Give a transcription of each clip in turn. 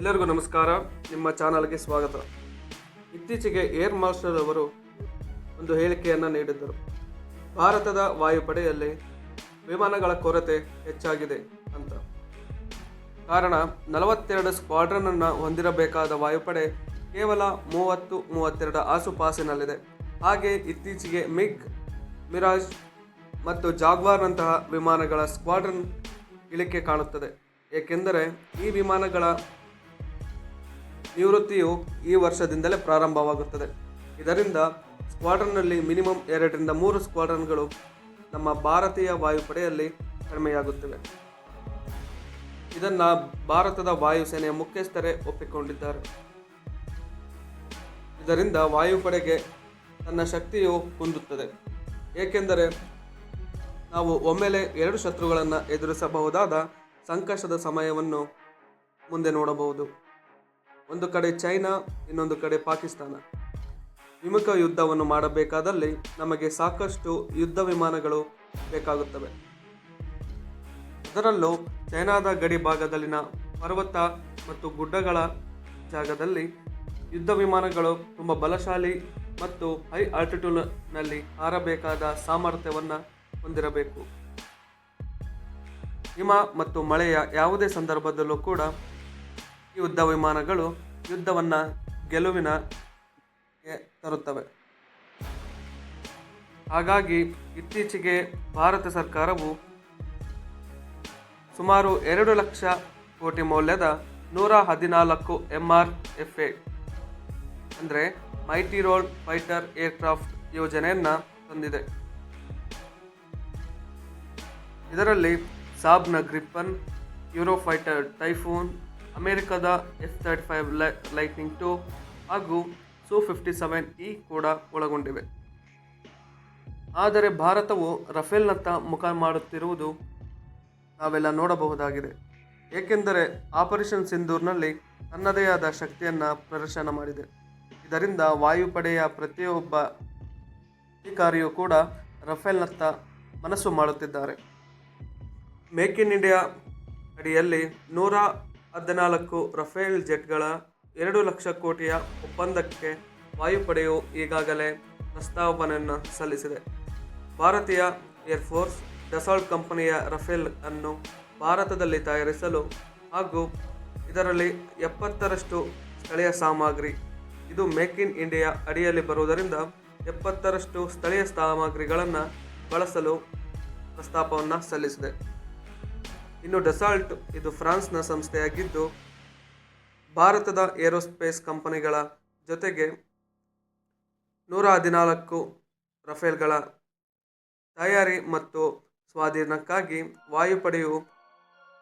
ಎಲ್ಲರಿಗೂ ನಮಸ್ಕಾರ. ನಿಮ್ಮ ಚಾನಲ್ಗೆ ಸ್ವಾಗತ. ಇತ್ತೀಚೆಗೆ ಏರ್ ಮಾರ್ಷಲ್ ಅವರು ಒಂದು ಹೇಳಿಕೆಯನ್ನು ನೀಡಿದ್ದರು. ಭಾರತದ ವಾಯುಪಡೆಯಲ್ಲಿ ವಿಮಾನಗಳ ಕೊರತೆ ಹೆಚ್ಚಾಗಿದೆ ಅಂತ. ಕಾರಣ, ನಲವತ್ತೆರಡು ಸ್ಕ್ವಾಡ್ರನ್ ಅನ್ನು ಹೊಂದಿರಬೇಕಾದ ವಾಯುಪಡೆ ಕೇವಲ ಮೂವತ್ತು, ಮೂವತ್ತೆರಡು ಆಸುಪಾಸಿನಲ್ಲಿದೆ. ಹಾಗೆ ಇತ್ತೀಚೆಗೆ ಮಿಗ್, ಮಿರಾಜ್ ಮತ್ತು ಜಾಗ್ವಾರ್ನಂತಹ ವಿಮಾನಗಳ ಸ್ಕ್ವಾಡ್ರನ್ ಇಳಿಕೆ ಕಾಣುತ್ತದೆ. ಏಕೆಂದರೆ, ಈ ವಿಮಾನಗಳ ನಿವೃತ್ತಿಯು ಈ ವರ್ಷದಿಂದಲೇ ಪ್ರಾರಂಭವಾಗುತ್ತದೆ. ಇದರಿಂದ ಸ್ಕ್ವಾಡ್ರನ್ನಲ್ಲಿ ಮಿನಿಮಮ್ ಎರಡರಿಂದ ಮೂರು ಸ್ಕ್ವಾಡ್ರನ್ಗಳು ನಮ್ಮ ಭಾರತೀಯ ವಾಯುಪಡೆಯಲ್ಲಿ ಕಡಿಮೆಯಾಗುತ್ತವೆ. ಇದನ್ನು ಭಾರತದ ವಾಯುಸೇನೆಯ ಮುಖ್ಯಸ್ಥರೇ ಒಪ್ಪಿಕೊಂಡಿದ್ದಾರೆ. ಇದರಿಂದ ವಾಯುಪಡೆಗೆ ತನ್ನ ಶಕ್ತಿಯು ಕುಂದುತ್ತದೆ. ಏಕೆಂದರೆ ನಾವು ಒಮ್ಮೆಲೆ ಎರಡು ಶತ್ರುಗಳನ್ನು ಎದುರಿಸಬಹುದಾದ ಸಂಕಷ್ಟದ ಸಮಯವನ್ನು ಮುಂದೆ ನೋಡಬಹುದು. ಒಂದು ಕಡೆ ಚೈನಾ, ಇನ್ನೊಂದು ಕಡೆ ಪಾಕಿಸ್ತಾನ. ವಿಮುಖ ಯುದ್ಧವನ್ನು ಮಾಡಬೇಕಾದಲ್ಲಿ ನಮಗೆ ಸಾಕಷ್ಟು ಯುದ್ಧ ವಿಮಾನಗಳು ಬೇಕಾಗುತ್ತವೆ. ಅದರಲ್ಲೂ ಚೈನಾದ ಗಡಿ ಭಾಗದಲ್ಲಿನ ಪರ್ವತ ಮತ್ತು ಗುಡ್ಡಗಳ ಜಾಗದಲ್ಲಿ ಯುದ್ಧ ವಿಮಾನಗಳು ತುಂಬ ಬಲಶಾಲಿ ಮತ್ತು ಹೈ ಆಲ್ಟಿಟ್ಯೂಡ್ನಲ್ಲಿ ಹಾರಬೇಕಾದ ಸಾಮರ್ಥ್ಯವನ್ನು ಹೊಂದಿರಬೇಕು. ಹಿಮ ಮತ್ತು ಮಳೆಯ ಯಾವುದೇ ಸಂದರ್ಭದಲ್ಲೂ ಕೂಡ ಯುದ್ಧ ವಿಮಾನಗಳು ಯುದ್ಧವನ್ನು ಗೆಲುವಿನ ತರುತ್ತವೆ. ಹಾಗಾಗಿ ಇತ್ತೀಚೆಗೆ ಭಾರತ ಸರ್ಕಾರವು ಸುಮಾರು ಎರಡು ಲಕ್ಷ ಕೋಟಿ ಮೌಲ್ಯದ ನೂರ ಹದಿನಾಲ್ಕು ಎಂ ಆರ್ ಎಫ್ ಎ ಅಂದರೆ ಮೈಟಿ ರೋಲ್ ಫೈಟರ್ ಏರ್ಕ್ರಾಫ್ಟ್ ಯೋಜನೆಯನ್ನು ತಂದಿದೆ. ಇದರಲ್ಲಿ ಸಾಬ್ನ ಗ್ರಿಪ್ಪನ್ ಯೂರೋಫೈಟರ್ ಟೈಫೂನ್ ಅಮೆರಿಕದ F thirty five Lightning two ಹಾಗೂ ಸು ಫಿಫ್ಟಿ ಸೆವೆನ್ ಇ ಕೂಡ ಒಳಗೊಂಡಿವೆ. ಆದರೆ ಭಾರತವು ರಫೇಲ್ನತ್ತ ಮುಖ ಮಾಡುತ್ತಿರುವುದು ನಾವೆಲ್ಲ ನೋಡಬಹುದಾಗಿದೆ. ಏಕೆಂದರೆ ಆಪರೇಷನ್ ಸಿಂಧೂರ್ನಲ್ಲಿ ತನ್ನದೇ ಆದ ಶಕ್ತಿಯನ್ನು ಪ್ರದರ್ಶನ ಮಾಡಿದೆ. ಇದರಿಂದ ವಾಯುಪಡೆಯ ಪ್ರತಿಯೊಬ್ಬ ಅಧಿಕಾರಿಯೂ ಕೂಡ ರಫೇಲ್ನತ್ತ ಮನಸ್ಸು ಮಾಡುತ್ತಿದ್ದಾರೆ. ಮೇಕ್ ಇನ್ ಇಂಡಿಯಾ ಅಡಿಯಲ್ಲಿ ನೂರ ಹದಿನಾಲ್ಕು ರಫೇಲ್ ಜೆಟ್ಗಳ ಎರಡು ಲಕ್ಷ ಕೋಟಿಯ ಒಪ್ಪಂದಕ್ಕೆ ವಾಯುಪಡೆಯು ಈಗಾಗಲೇ ಪ್ರಸ್ತಾವನೆಯನ್ನು ಸಲ್ಲಿಸಿದೆ. ಭಾರತೀಯ ಏರ್ಫೋರ್ಸ್ ಡಸಾಲ್ಟ್ ಕಂಪನಿಯ ರಫೇಲ್ ಅನ್ನು ಭಾರತದಲ್ಲಿ ತಯಾರಿಸಲು ಹಾಗೂ ಇದರಲ್ಲಿ ಎಪ್ಪತ್ತರಷ್ಟು ಸ್ಥಳೀಯ ಸಾಮಗ್ರಿ, ಇದು ಮೇಕ್ ಇನ್ ಇಂಡಿಯಾ ಅಡಿಯಲ್ಲಿ ಬರುವುದರಿಂದ ಎಪ್ಪತ್ತರಷ್ಟು ಸ್ಥಳೀಯ ಸಾಮಗ್ರಿಗಳನ್ನು ಬಳಸಲು ಪ್ರಸ್ತಾಪವನ್ನು ಸಲ್ಲಿಸಿದೆ. ಇನ್ನು ಡಸಾಲ್ಟ್ ಇದು ಫ್ರಾನ್ಸ್ನ ಸಂಸ್ಥೆಯಾಗಿದ್ದು, ಭಾರತದ ಏರೋಸ್ಪೇಸ್ ಕಂಪನಿಗಳ ಜೊತೆಗೆ ನೂರ ಹದಿನಾಲ್ಕು ರಫೇಲ್ಗಳ ತಯಾರಿ ಮತ್ತು ಸ್ವಾಧೀನಕ್ಕಾಗಿ ವಾಯುಪಡೆಯು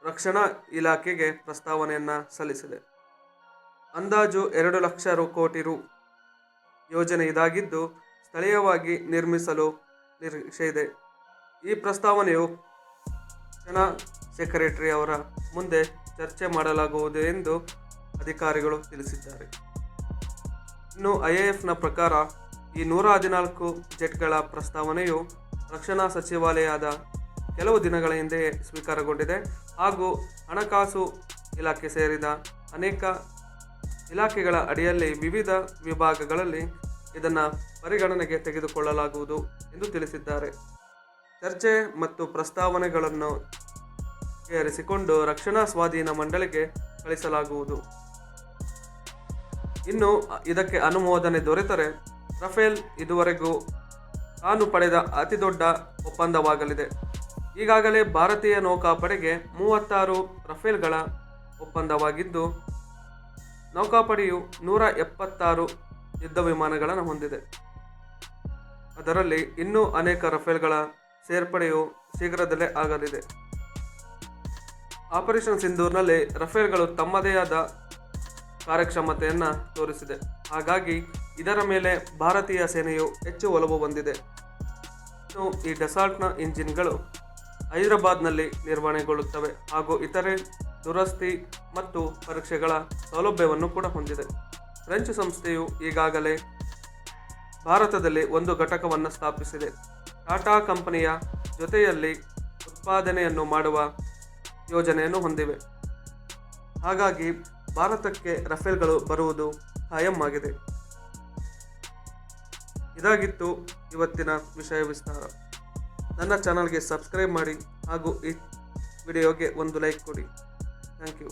ರಕ್ಷಣಾ ಇಲಾಖೆಗೆ ಪ್ರಸ್ತಾವನೆಯನ್ನು ಸಲ್ಲಿಸಿದೆ. ಅಂದಾಜು ಎರಡು ಲಕ್ಷ ರು ಕೋಟಿ ರು ಯೋಜನೆ ಇದಾಗಿದ್ದು, ಸ್ಥಳೀಯವಾಗಿ ನಿರ್ಮಿಸಲು ನಿರೀಕ್ಷೆ ಇದೆ. ಈ ಪ್ರಸ್ತಾವನೆಯು ರಕ್ಷಣಾ ಸೆಕ್ರೆಟರಿ ಅವರ ಮುಂದೆ ಚರ್ಚೆ ಮಾಡಲಾಗುವುದು ಎಂದು ಅಧಿಕಾರಿಗಳು ತಿಳಿಸಿದ್ದಾರೆ. ಇನ್ನು ಐಎಎಫ್ನ ಪ್ರಕಾರ ಈ ನೂರ ಹದಿನಾಲ್ಕು ಜೆಟ್ಗಳ ಪ್ರಸ್ತಾವನೆಯು ರಕ್ಷಣಾ ಸಚಿವಾಲಯದ ಕೆಲವು ದಿನಗಳ ಹಿಂದೆಯೇ ಸ್ವೀಕಾರಗೊಂಡಿದೆ ಹಾಗೂ ಹಣಕಾಸು ಇಲಾಖೆ ಸೇರಿದ ಅನೇಕ ಇಲಾಖೆಗಳ ಅಡಿಯಲ್ಲಿ ವಿವಿಧ ವಿಭಾಗಗಳಲ್ಲಿ ಇದನ್ನು ಪರಿಗಣನೆಗೆ ತೆಗೆದುಕೊಳ್ಳಲಾಗುವುದು ಎಂದು ತಿಳಿಸಿದ್ದಾರೆ. ಚರ್ಚೆ ಮತ್ತು ಪ್ರಸ್ತಾವನೆಗಳನ್ನು ಬಗೆಹರಿಸಿಕೊಂಡು ರಕ್ಷಣಾ ಸ್ವಾಧೀನ ಮಂಡಳಿಗೆ ಕಳಿಸಲಾಗುವುದು. ಇನ್ನು ಇದಕ್ಕೆ ಅನುಮೋದನೆ ದೊರೆತರೆ ರಫೇಲ್ ಇದುವರೆಗೂ ತಾನು ಪಡೆದ ಅತಿದೊಡ್ಡ ಒಪ್ಪಂದವಾಗಲಿದೆ. ಈಗಾಗಲೇ ಭಾರತೀಯ ನೌಕಾಪಡೆಗೆ ಮೂವತ್ತಾರು ರಫೇಲ್ಗಳ ಒಪ್ಪಂದವಾಗಿದ್ದು, ನೌಕಾಪಡೆಯು ನೂರ ಎಪ್ಪತ್ತಾರು ಯುದ್ಧ ವಿಮಾನಗಳನ್ನು ಹೊಂದಿದೆ. ಅದರಲ್ಲಿ ಇನ್ನೂ ಅನೇಕ ರಫೇಲ್ಗಳ ಸೇರ್ಪಡೆಯು ಶೀಘ್ರದಲ್ಲೇ ಆಗಲಿದೆ. ಆಪರೇಷನ್ ಸಿಂಧೂರ್ನಲ್ಲಿ ರಫೇಲ್ಗಳು ತಮ್ಮದೇ ಆದ ಕಾರ್ಯಕ್ಷಮತೆಯನ್ನು ತೋರಿಸಿದೆ. ಹಾಗಾಗಿ ಇದರ ಮೇಲೆ ಭಾರತೀಯ ಸೇನೆಯು ಹೆಚ್ಚು ಒಲವು ಹೊಂದಿದೆ. ಇನ್ನು ಈ ಡೆಸಾಲ್ಟ್ನ ಇಂಜಿನ್ಗಳು ಹೈದರಾಬಾದ್ನಲ್ಲಿ ನಿರ್ವಹಣೆಗೊಳ್ಳುತ್ತವೆ ಹಾಗೂ ಇತರೆ ದುರಸ್ತಿ ಮತ್ತು ಪರೀಕ್ಷೆಗಳ ಸೌಲಭ್ಯವನ್ನು ಕೂಡ ಹೊಂದಿದೆ. ಫ್ರೆಂಚ್ ಸಂಸ್ಥೆಯು ಈಗಾಗಲೇ ಭಾರತದಲ್ಲಿ ಒಂದು ಘಟಕವನ್ನು ಸ್ಥಾಪಿಸಿದೆ. ಟಾಟಾ ಕಂಪನಿಯ ಜೊತೆಯಲ್ಲಿ ಉತ್ಪಾದನೆಯನ್ನು ಮಾಡುವ ಯೋಜನೆಯನ್ನು ಹೊಂದಿವೆ. ಹಾಗಾಗಿ ಭಾರತಕ್ಕೆ ರಫೇಲ್ಗಳು ಬರುವುದು ಖಾಯಂ ಆಗಿದೆ. ಇದಾಗಿತ್ತು ಇವತ್ತಿನ ವಿಷಯ ವಿಸ್ತಾರ. ನನ್ನ ಚಾನಲ್ಗೆ ಸಬ್ಸ್ಕ್ರೈಬ್ ಮಾಡಿ ಹಾಗೂ ಈ ವಿಡಿಯೋಗೆ ಒಂದು ಲೈಕ್ ಕೊಡಿ. Thank you.